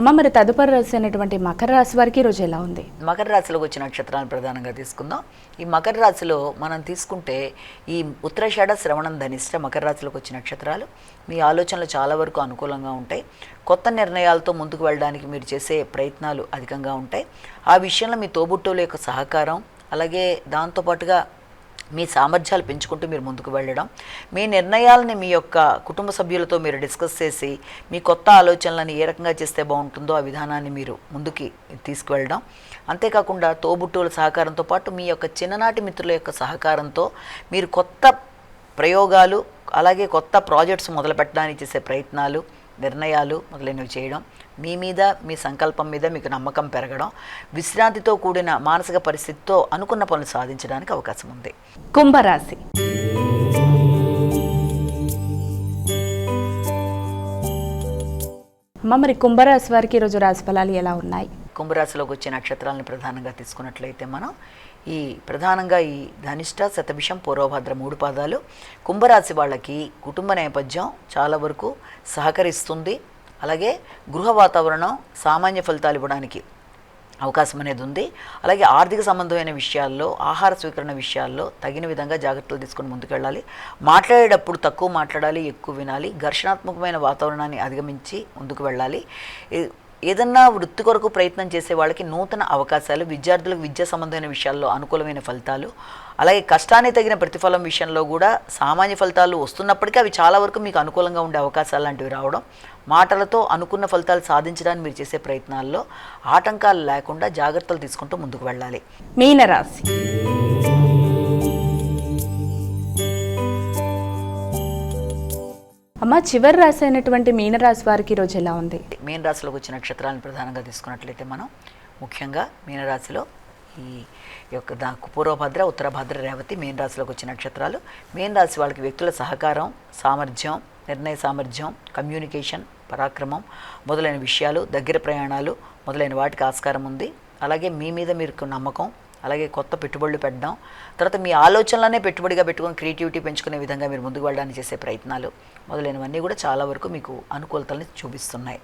అమ్మ మరి తదుపరి రాశి అయినటువంటి మకర రాశి వారికి ఈరోజు ఎలా ఉంది? మకర రాశిలోకి వచ్చిన నక్షత్రాలను ప్రధానంగా తీసుకుందాం. ఈ మకర రాశిలో మనం తీసుకుంటే ఈ ఉత్తరాషాఢ శ్రవణం ధనిష్ట మకర రాశిలోకి వచ్చిన నక్షత్రాలు మీ ఆలోచనలు చాలా వరకు అనుకూలంగా ఉంటాయి. కొత్త నిర్ణయాలతో ముందుకు వెళ్ళడానికి మీరు చేసే ప్రయత్నాలు అధికంగా ఉంటాయి. ఆ విషయంలో మీ తోబుట్టువుల యొక్క సహకారం అలాగే దాంతోపాటుగా మీ సామర్థ్యాలు పెంచుకుంటూ మీరు ముందుకు వెళ్ళడం మీ నిర్ణయాలని మీ యొక్క కుటుంబ సభ్యులతో మీరు డిస్కస్ చేసి మీ కొత్త ఆలోచనలను ఏ రకంగా చేస్తే బాగుంటుందో ఆ విధానాన్ని మీరు ముందుకి తీసుకువెళ్ళడం. అంతేకాకుండా తోబుట్టువుల సహకారంతో పాటు మీ యొక్క చిన్ననాటి మిత్రుల యొక్క సహకారంతో మీరు కొత్త ప్రయోగాలు అలాగే కొత్త ప్రాజెక్ట్స్ మొదలుపెట్టడానికి చేసే ప్రయత్నాలు నిర్ణయాలు మొదలైనవి చేయడం మీ మీద మీ సంకల్పం మీద మీకు నమ్మకం పెరగడం విశ్రాంతితో కూడిన మానసిక పరిస్థితితో అనుకున్న పనులు సాధించడానికి అవకాశం ఉంది. కుంభరాశి. అమ్మ మరి కుంభరాశి వారికి ఈరోజు రాశి ఫలాలు ఎలా ఉన్నాయి? కుంభరాశిలోకి వచ్చే నక్షత్రాలను ప్రధానంగా తీసుకున్నట్లయితే మనం ఈ ప్రధానంగా ఈ ధనిష్ట శతభిషం పూర్వభద్ర మూడు పాదాలు కుంభరాశి వాళ్ళకి కుటుంబ నేపథ్యం చాలా వరకు సహకరిస్తుంది. అలాగే గృహ వాతావరణం సామాన్య ఫలితాలు ఇవ్వడానికి అవకాశం అనేది ఉంది. అలాగే ఆర్థిక సంబంధమైన విషయాల్లో ఆహార స్వీకరణ విషయాల్లో తగిన విధంగా జాగ్రత్తలు తీసుకొని ముందుకెళ్ళాలి. మాట్లాడేటప్పుడు తక్కువ మాట్లాడాలి ఎక్కువ వినాలి. ఘర్షణాత్మకమైన వాతావరణాన్ని అధిగమించి ముందుకు వెళ్ళాలి. ఏదన్నా వృత్తి కొరకు ప్రయత్నం చేసే వాళ్ళకి నూతన అవకాశాలు విద్యార్థులకు విద్యా సంబంధమైన విషయాల్లో అనుకూలమైన ఫలితాలు అలాగే కష్టానికి తగిన ప్రతిఫలం విషయంలో కూడా సామాన్య ఫలితాలు వస్తున్నప్పటికీ అవి చాలా వరకు మీకు అనుకూలంగా ఉండే అవకాశాలు లాంటివి రావడం మాటలతో అనుకున్న ఫలితాలు సాధించడానికి మీరు చేసే ప్రయత్నాల్లో ఆటంకాలు లేకుండా జాగ్రత్తలు తీసుకుంటూ ముందుకు వెళ్ళాలి. మీనరాశి. అమ్మ చివరి రాశి అయినటువంటి మీనరాశి వారికి ఈరోజు ఎలా ఉంది? మీనరాశిలోకి వచ్చిన నక్షత్రాలను ప్రధానంగా తీసుకున్నట్లయితే మనం ముఖ్యంగా మీనరాశిలో ఈ యొక్క దా పూర్వభద్ర ఉత్తరభద్ర రేవతి మీన రాశిలోకి వచ్చిన నక్షత్రాలు. మీన రాశి వాళ్ళకి వ్యక్తుల సహకారం సామర్థ్యం నిర్ణయ సామర్థ్యం కమ్యూనికేషన్ పరాక్రమం మొదలైన విషయాలు దగ్గర ప్రయాణాలు మొదలైన వాటికి ఆస్కారం ఉంది. అలాగే మీ మీద మీకు నమ్మకం అలాగే కొత్త పెట్టుబడులు పెట్టడం తర్వాత మీ ఆలోచనలనే పెట్టుబడిగా పెట్టుకొని క్రియేటివిటీ పెంచుకునే విధంగా మీరు ముందుకు వెళ్ళడానికి చేసే ప్రయత్నాలు మొదలైనవన్నీ కూడా చాలా వరకు మీకు అనుకూలతల్ని చూపిస్తున్నాయి.